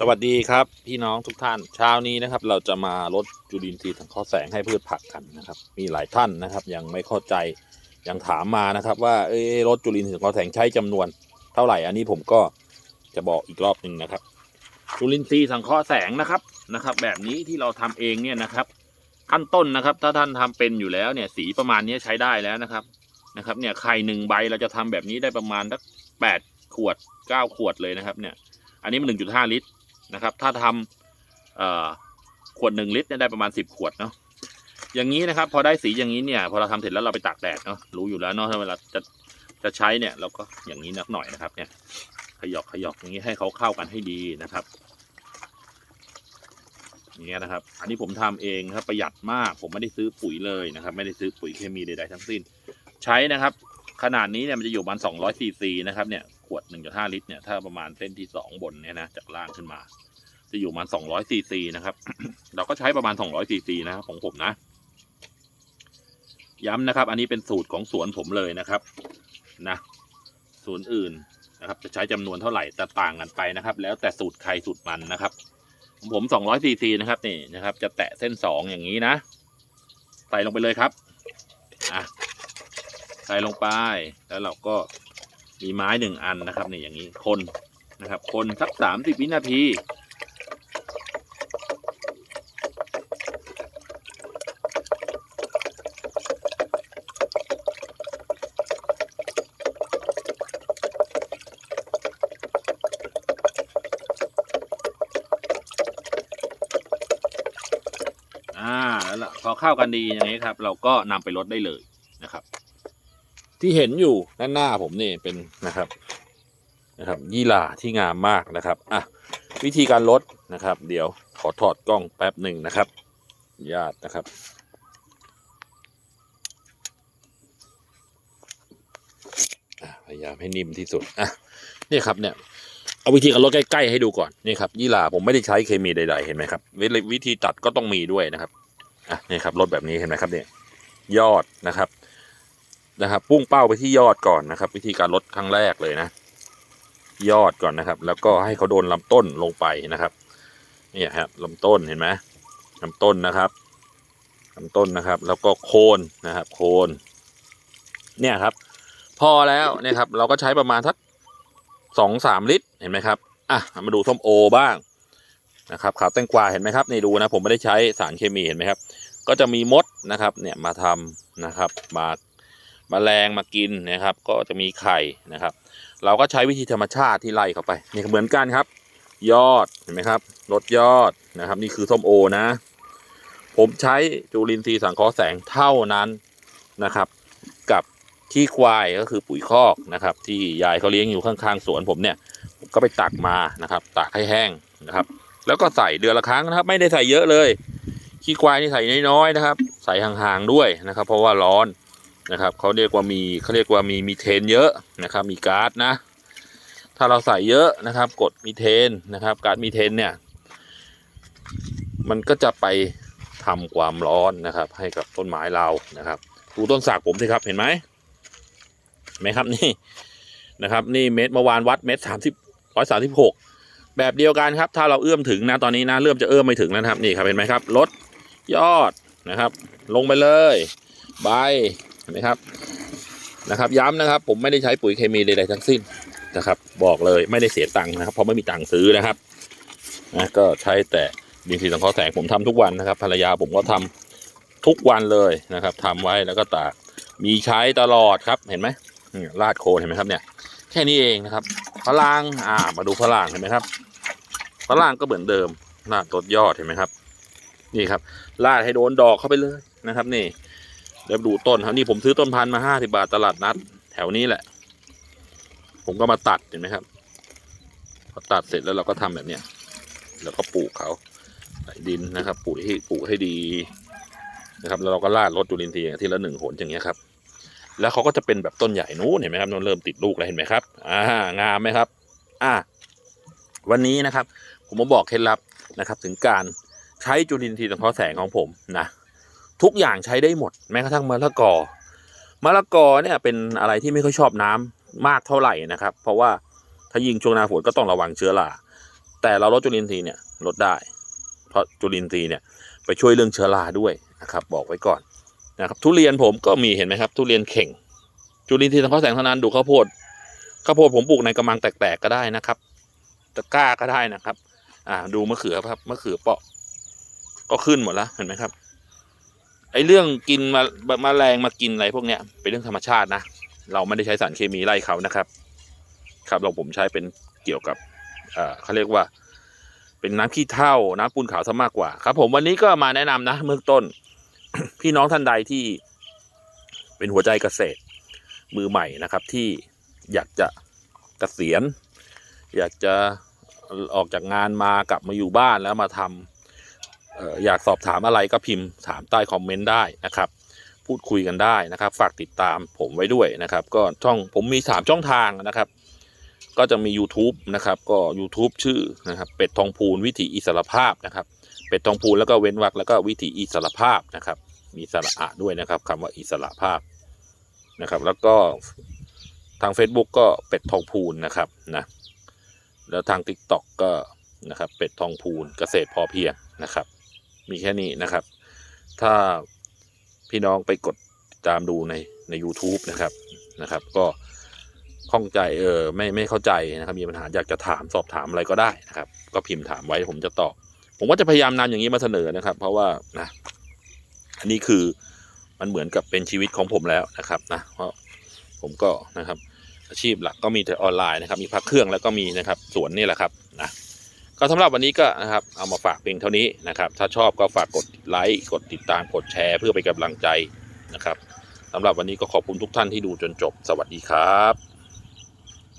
สวัสดีครับพี่น้องทุกท่านเช้านี้นะครับ เราจะมาลดจุลินทรีย์สังเคราะห์แสงให้พืชผักกันนะครับ มีหลายท่านนะครับ ยังไม่เข้าใจยังถามมานะครับ ว่าเอ้ยลดจุลินทรีย์สังเคราะห์แสงใช้จำนวนเท่าไหร่อันนี้ผมก็จะบอกอีกรอบหนึ่งนะครับ จุลินทรีย์สังเคราะห์แสงนะครับนะครับ แบบนี้ที่เราทำเองเนี่ยนะครับ ขั้นต้นนะครับ ถ้าท่านทำเป็นอยู่แล้วเนี่ยสีประมาณนี้ใช้ได้แล้วนะครับนะครับเนี่ยไข่หนึ่งใบเราจะทำแบบนี้ได้ประมาณสักแปดขวดเก้าขวดเลยนะครับเนี่ย อันนี้มันหนึ่งจุดห้าลิตร นะครับ ถ้าทำขวดหนึ่งลิตรเนี่ยได้ประมาณสิบขวดเนาะอย่างนี้นะครับ พอได้สีอย่างนี้เนี่ย พอเราทำเสร็จแล้วเราไปตากแดดเนาะรู้อยู่แล้วเนาะถ้าเวลาจะจะใช้เนี่ยเราก็อย่างนี้นักหน่อยนะครับ เนี่ย ขยอกขยอกอย่างนี้ให้เขาเข้ากันให้ดีนะครับอย่างเงี้ยนะครับ อันนี้ผมทำเองครับประหยัดมาก ผมไม่ได้ซื้อปุ๋ยเลยนะครับ ไม่ได้ซื้อปุ๋ยเคมีใดๆทั้งสิ้น ใช้นะครับ ขนาดนี้เนี่ยมันจะอยู่ประมาณ200ซีซีนะครับ เนี่ย ขวด 1.5 ลิตรเนี่ย ถ้าประมาณเส้นที่ 2 บนเนี่ยนะ จากล่างขึ้นมา จะอยู่ประมาณ200ซีซีนะครับ เราก็ใช้ประมาณ200ซีซีนะครับของผมนะ ย้ำนะครับ อันนี้เป็นสูตรของสวนผมเลยนะครับ นะสวนอื่นนะครับ จะใช้จำนวนเท่าไหร่จะต่างกันไปนะครับ แล้วแต่สูตรใครสูตรมันนะครับของผม200ซีซีนะครับนี่นะครับ จะแตะเส้น 2 อย่างนี้นะ ใส่ลงไปเลยครับอะใส่ลงไปแล้วเราก็ มีไม้หนึ่งอันนะครับนี่อย่างนี้คนนะครับ คนสักสามสิบวินาทีอ่าแล้วล่ะพอเข้ากันดีอย่างนี้ครับ เราก็นำไปลดได้เลย ที่เห็นอยู่ด้านหน้าผมนี่เป็นนะครับนะครับยี่หร่าที่งามมากนะครับอะวิธีการลดนะครับ เดี๋ยวขอถอดกล้องแป๊บหนึ่งนะครับ ญาตนะครับพยายามให้นิ่มที่สุดอะนี่ครับเนี่ยเอาวิธีการลดใกล้ๆให้ดูก่อนนี่ครับยี่หร่าผมไม่ได้ใช้เคมีใดๆเห็นไหมครับววิธีตัดก็ต้องมีด้วยนะครับอะนี่ครับลดแบบนี้เห็นไหมครับเนี่ยยอดนะครับ นะครับพุ่งเป้าไปที่ยอดก่อนนะครับ วิธีการลดครั้งแรกเลยนะ ยอดก่อนนะครับ แล้วก็ให้เขาโดนลำต้นลงไปนะครับเนี่ยครับลำต้นเห็นไหมลำต้นนะครับลำต้นนะครับ แล้วก็โคนนะครับ โคน เนี่ยครับ พอแล้วเนี่ยครับ เราก็ใช้ประมาณสักสองสามลิตรเห็นไหมครับอะมาดูส้มโอบ้างนะครับขาวแตงกวาเห็นไหมครับนี่ดูนะผมไม่ได้ใช้สารเคมีเห็นไหมครับ ก็จะมีมดนะครับ เนี่ยมาทำนะครับ มา มแมลงมากินนะครับ ก็จะมีไข่นะครับ เราก็ใช้วิธีธรรมชาติที่ไล่เข้าไปนี่เหมือนกันครับ ยอดเห็นไหมครับลดยอดนะครับ นี่คือส้มโอนะ ผมใช้จุลินทรีย์สังเคราะห์แสงเท่านั้นนะครับ กับขี้ควายก็คือปุ๋ยคอกนะครับ ที่ยายเขาเลี้ยงอยู่ข้างๆสวนผมเนี่ยผมก็ไปตักมานะครับตักให้แห้งนะครับ แล้วก็ใส่เดือนละครั้งนะครับ ไม่ได้ใส่เยอะเลยขี้ควายนี่ใส่น้อยๆนะครับ ใส่ห่างๆด้วยนะครับ เพราะว่าร้อน นะครับเขาเรียกว่ามีเขาเรียกว่ามีมีเทนเยอะนะครับมีก๊าซนะ ถ้าเราใส่เยอะนะครับ กดมีเทนนะครับก๊าซมีเทนเนี่ย มันก็จะไปทำความร้อนนะครับ ให้กับต้นไม้เรานะครับดูต้นสากผมสิครับเห็นไหมเห็นไหมครับนี่นะครับ นี่เม็ดเมื่อวานวัดเม็ดสามสิบร้อยสามสิบหกแบบเดียวกันครับ ถ้าเราเอื้อมถึงนะตอนนี้นะเริ่มจะเอื้อมไม่ถึงแล้วนะครับนี่ครับเห็นไหมครับลดยอดนะครับ ลงไปเลย ใบ เห็นไหมครับนะครับ ย้ำนะครับ ผมไม่ได้ใช้ปุ๋ยเคมีใดๆทั้งสิ้นนะครับ บอกเลยไม่ได้เสียตังค์นะครับเพราะไม่มีตังค์ซื้อนะครับนะก็ใช้แต่ดินสีสังเคราะห์แสงผมทำทุกวันนะครับ ภรรยาผมก็ทำทุกวันเลยนะครับทำไว้แล้วก็ตากมีใช้ตลอดครับเห็นไหมลาดโคนเห็นไหมครับเนี่ย แค่นี้เองนะครับฝรั่งอ่ามาดูฝรั่งเห็นไหมครับฝรั่งก็เหมือนเดิมลาดลดยอดเห็นไหมครับ นี่ครับลาดให้โดนดอกเข้าไปเลยนะครับ นี่ เดี๋ยวดูต้นครับนี่ผมซื้อต้นพันธุ์มาห้าสิบาทตลาดนัด แถวนี้แหละ ผมก็มาตัดเห็นไหมครับพอตัดเสร็จแล้วเราก็ทำแบบเนี้ยแล้วก็ปลูกเขาใส่ดินนะครับปลูกให้ปลูกให้ดีนะครับ แล้วเราก็ลาดรดจุลินทรีย์ทีละหนึ่งหนอย่างเงี้ยครับ แล้วเขาก็จะเป็นแบบต้นใหญ่นู้นเห็นไหมครับนนเริ่มติดลูกแล้วเห็นไหมครับ อ่างามไหมครับ อ่า วันนี้นะครับ ผมมาบอกเคล็ดลับนะครับ ถึงการใช้จุลินทรีย์สังเคราะห์แสงของผมนะ ทุกอย่างใช้ได้หมด แม้กระทั่งมะละกอมะละกอเนี่ยเป็นอะไรที่ไม่ค่อยชอบน้ำมากเท่าไหร่นะครับ เพราะว่าถ้ายิงช่วงหน้าฝนก็ต้องระวังเชื้อราแต่เราลดจุลินทรีย์เนี่ยลดได้ เพราะจุลินทรีย์เนี่ยไปช่วยเรื่องเชื้อราด้วยนะครับ บอกไว้ก่อนนะครับ ทุเรียนผมก็มีเห็นไหมครับ ทุเรียนเข่ง จุลินทรีย์สังเคราะห์แสงเท่านั้นดูข้าวโพดข้าวโพดผมปลูกในกระมังแตกๆก็ได้นะครับตะกร้าก็ได้นะครับ อ่า ดูมะเขือครับมะเขือเปาะ ก็ขึ้นหมดแล้วเห็นไหมครับ ไอ้เรื่องกินมามาแรงมากินอะไรพวกเนี้ยเป็นเรื่องธรรมชาตินะ เราไม่ได้ใช้สารเคมีไล่เขานะครับ ครับเราผมใช้เป็นเกี่ยวกับเอ่อเขาเรียกว่า เป็นน้ำขี้เถ้าน้ำปูนขาวซะมากกว่าครับ ผมวันนี้ก็มาแนะนำนะเบื้องต้น พี่น้องท่านใดที่ เป็นหัวใจเกษตร มือใหม่นะครับ ที่อยากจะเกษียณ อยากจะออกจากงานมากลับมาอยู่บ้านแล้วมาทำเอยากสอบถามอะไรก็พิมพ์ถามใต้คอมเมนต์ได้นะครับ พูดคุยกันได้นะครับ ฝากติดตามผมไว้ด้วยนะครับ ก็ช่องผมมีสามช่องทางนะครับ ก็จะมี YouTube นะครับ ก็ YouTube ชื่อนะครับ เป็ดทองพูนวิถีอิสรภาพนะครับ เป็ดทองพูนแล้วก็เว้นวรรคแล้วก็วิถีอิสรภาพนะครับ มีสระอะด้วยนะครับคำว่าอิสระภาพนะครับ แล้วก็ทาง Facebook ก็เป็ดทองพูนนะครับนะแล้วทาง TikTok ก็นะครับเป็ดทองพูนเกษตรพอเพียงนะครับ มีแค่นี้นะครับ ถ้าพี่น้องไปกดตามดูในใน u t u b e นะครับนะครับ ก็ข้องใจเออไม่ไม่เข้าใจนะครับ มีปัญหาอยากจะถามสอบถามอะไรก็ได้นะครับ ก็พิมพ์ถามไว้ผมจะตอบผมก็จะพยายามนำอย่างนี้มาเสนอนะครับ เพราะว่านะอันนี้คือมันเหมือนกับเป็นชีวิตของผมแล้วนะครับนะเพราะผมก็นะครับ อาชีพหลักก็มีแต่ออนไลน์นะครับ มีพักเครื่องแล้วก็มีนะครับสวนนี่แหละครับนะ ก็สำหรับวันนี้ก็นะครับเอามาฝากเพียงเท่านี้นะครับ ถ้าชอบก็ฝากกดไลค์กดติดตามกดแชร์เพื่อเป็นกำลังใจนะครับสำหรับวันนี้ก็ขอบคุณทุกท่านที่ดูจนจบ สวัสดีครับ